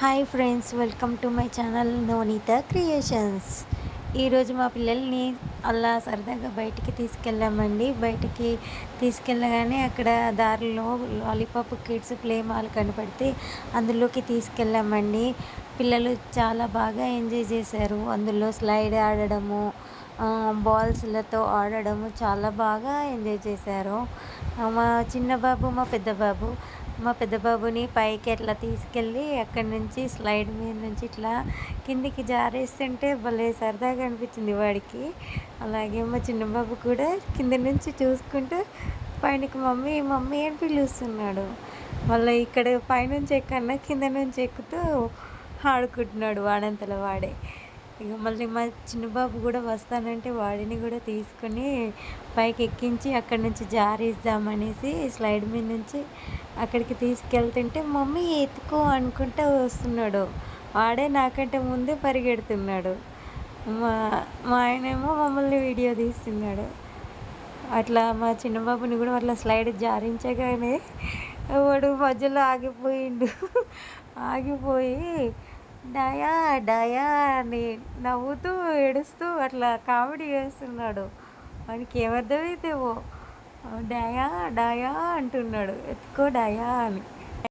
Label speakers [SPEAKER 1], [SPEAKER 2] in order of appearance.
[SPEAKER 1] Hi friends welcome to my channel Noneetha creations. ఈరోజు మా పిల్లల్ని అలా సరదాగా బయటికి తీసుకెళ్ళామండి. బయటికి తీసుకెళ్ళగానే అక్కడ దారిలో లాలీపాప్ కిడ్స్ ప్లే మాల్ కనపడితే అందులోకి తీసుకెళ్ళామండి. పిల్లలు చాలా బాగా ఎంజాయ్ చేశారు. అందులో స్లైడ్ ఆడడము బాల్స్లతో ఆడడము చాలా బాగా ఎంజాయ్ చేశారు. మా చిన్న బాబు మా పెద్ద బాబు మా పెద్ద బాబుని పైకి అట్లా తీసుకెళ్ళి అక్కడి నుంచి స్లైడ్ మీద నుంచి ఇట్లా కిందికి జారేస్తుంటే భలే సరదాగా అనిపించింది వాడికి. అలాగే మా చిన్న బాబు కూడా కింద నుంచి చూసుకుంటూ పైనకి మమ్మీ మమ్మీ అని పిలుస్తున్నాడు. మళ్ళీ ఇక్కడ పైనుంచి ఎక్కన్నా కింద నుంచి ఎక్కుతూ ఆడుకుంటున్నాడు వాడంతలో వాడే. ఇక మళ్ళీ మా చిన్న బాబు కూడా వస్తానంటే వాడిని కూడా తీసుకొని పైకి ఎక్కించి అక్కడి నుంచి జారేద్దామనేసి స్లైడ్ మీద నుంచి అక్కడికి తీసుకెళ్తుంటే మమ్మీ ఎత్తుకో అనుకుంటా వస్తున్నాడు. వాడే నాకంటే ముందే పరిగెడుతున్నాడు. మా మా ఆయనేమో మమ్మల్ని వీడియో తీస్తున్నాడు. అట్లా మా చిన్న బాబుని కూడా అట్లా స్లైడ్ జారించగానే వాడు మధ్యలో ఆగిపోయిండు. ఆగిపోయి డయా డయా అని నవ్వుతూ ఏడుస్తూ అట్లా కామెడీ చేస్తున్నాడు. వానికి ఏమర్థమైతేవో డయా డయా అంటున్నాడు. ఎత్తుకో డయా అని.